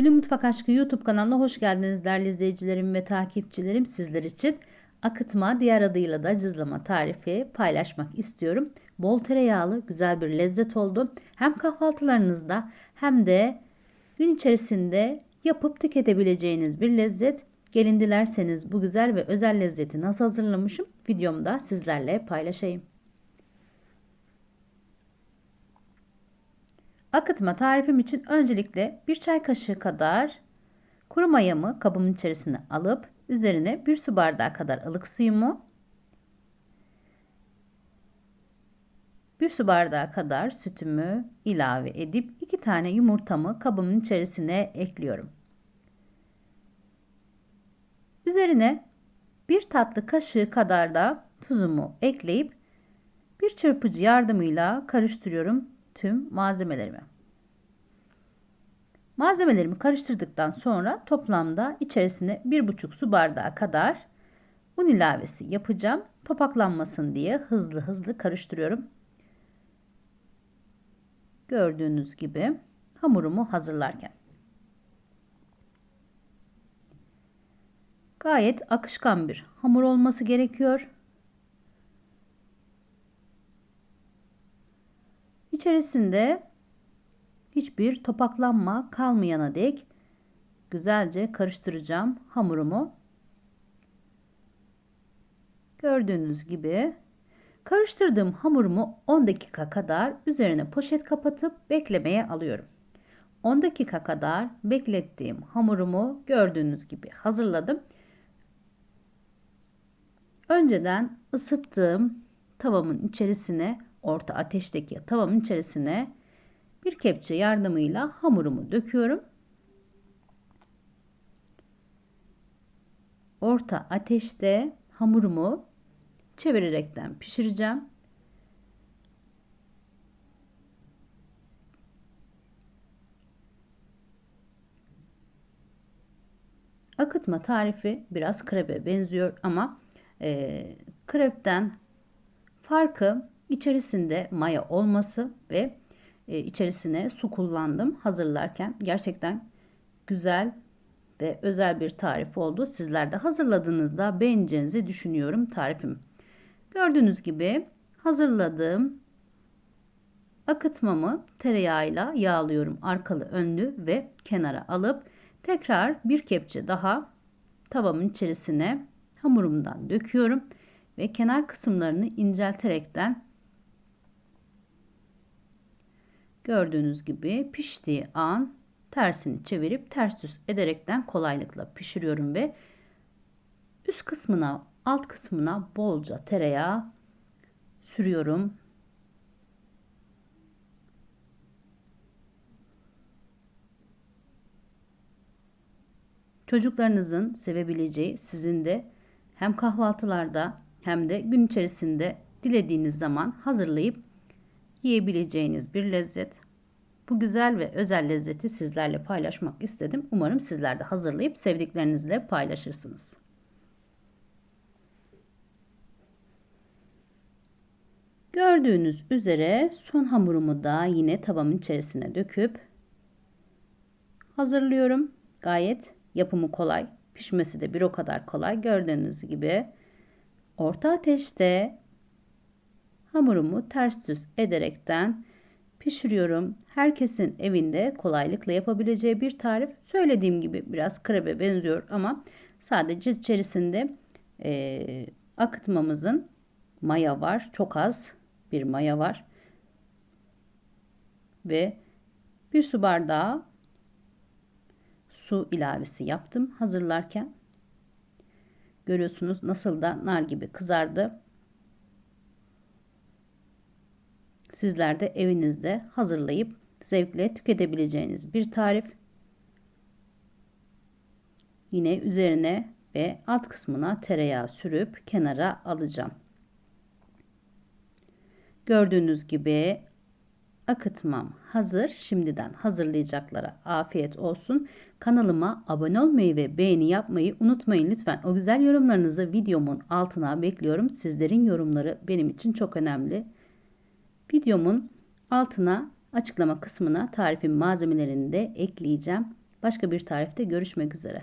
Gülün Mutfak Aşkı YouTube kanalına hoş geldiniz değerli izleyicilerim ve takipçilerim. Sizler için akıtma diğer adıyla da cızlama tarifi paylaşmak istiyorum. Bol tereyağlı güzel bir lezzet oldu. Hem kahvaltılarınızda hem de gün içerisinde yapıp tüketebileceğiniz bir lezzet. Gelin dilerseniz bu güzel ve özel lezzeti nasıl hazırlamışım videomda sizlerle paylaşayım. Akıtma tarifim için öncelikle bir çay kaşığı kadar kuru mayamı kabımın içerisine alıp üzerine bir su bardağı kadar ılık suyumu bir su bardağı kadar sütümü ilave edip iki tane yumurtamı kabımın içerisine ekliyorum. Üzerine bir tatlı kaşığı kadar da tuzumu ekleyip bir çırpıcı yardımıyla karıştırıyorum tüm malzemelerimi. Malzemelerimi karıştırdıktan sonra toplamda içerisine 1,5 su bardağı kadar un ilavesi yapacağım. Topaklanmasın diye hızlı hızlı karıştırıyorum. Gördüğünüz gibi hamurumu hazırlarken. Gayet akışkan bir hamur olması gerekiyor. İçerisinde hiçbir topaklanma kalmayana dek güzelce karıştıracağım hamurumu. Gördüğünüz gibi karıştırdığım hamurumu 10 dakika kadar üzerine poşet kapatıp beklemeye alıyorum. 10 dakika kadar beklettiğim hamurumu gördüğünüz gibi hazırladım. Önceden ısıttığım tavamın içerisine orta ateşteki tavamın içerisine bir kepçe yardımıyla hamurumu döküyorum. Orta ateşte hamurumu çevirerekten pişireceğim. Akıtma tarifi biraz krepe benziyor ama e, krepten farkı içerisinde maya olması ve e, içerisine su kullandım hazırlarken. Gerçekten güzel ve özel bir tarif oldu. Sizler de hazırladığınızda beğeneceğinizi düşünüyorum tarifim. Gördüğünüz gibi hazırladığım akıtmamı tereyağıyla yağlıyorum. Arkalı önlü ve kenara alıp tekrar bir kepçe daha tavamın içerisine hamurumdan döküyorum ve kenar kısımlarını incelterekten Gördüğünüz gibi piştiği an tersini çevirip ters düz ederekten kolaylıkla pişiriyorum ve üst kısmına alt kısmına bolca tereyağı sürüyorum. Çocuklarınızın sevebileceği sizin de hem kahvaltılarda hem de gün içerisinde dilediğiniz zaman hazırlayıp yiyebileceğiniz bir lezzet. Bu güzel ve özel lezzeti sizlerle paylaşmak istedim. Umarım sizler de hazırlayıp sevdiklerinizle paylaşırsınız. Gördüğünüz üzere son hamurumu da yine tavamın içerisine döküp hazırlıyorum. Gayet yapımı kolay, pişmesi de bir o kadar kolay. Gördüğünüz gibi orta ateşte hamurumu ters düz ederekten pişiriyorum. Herkesin evinde kolaylıkla yapabileceği bir tarif. Söylediğim gibi biraz krebe benziyor ama sadece içerisinde e, akıtmamızın maya var. Çok az bir maya var. Ve bir su bardağı su ilavesi yaptım hazırlarken. Görüyorsunuz nasıl da nar gibi kızardı. Sizler de evinizde hazırlayıp zevkle tüketebileceğiniz bir tarif. Yine üzerine ve alt kısmına tereyağı sürüp kenara alacağım. Gördüğünüz gibi akıtmam hazır. Şimdiden hazırlayacaklara afiyet olsun. Kanalıma abone olmayı ve beğeni yapmayı unutmayın lütfen. O güzel yorumlarınızı videomun altına bekliyorum. Sizlerin yorumları benim için çok önemli. Videomun altına açıklama kısmına tarifin malzemelerini de ekleyeceğim. Başka bir tarifte görüşmek üzere.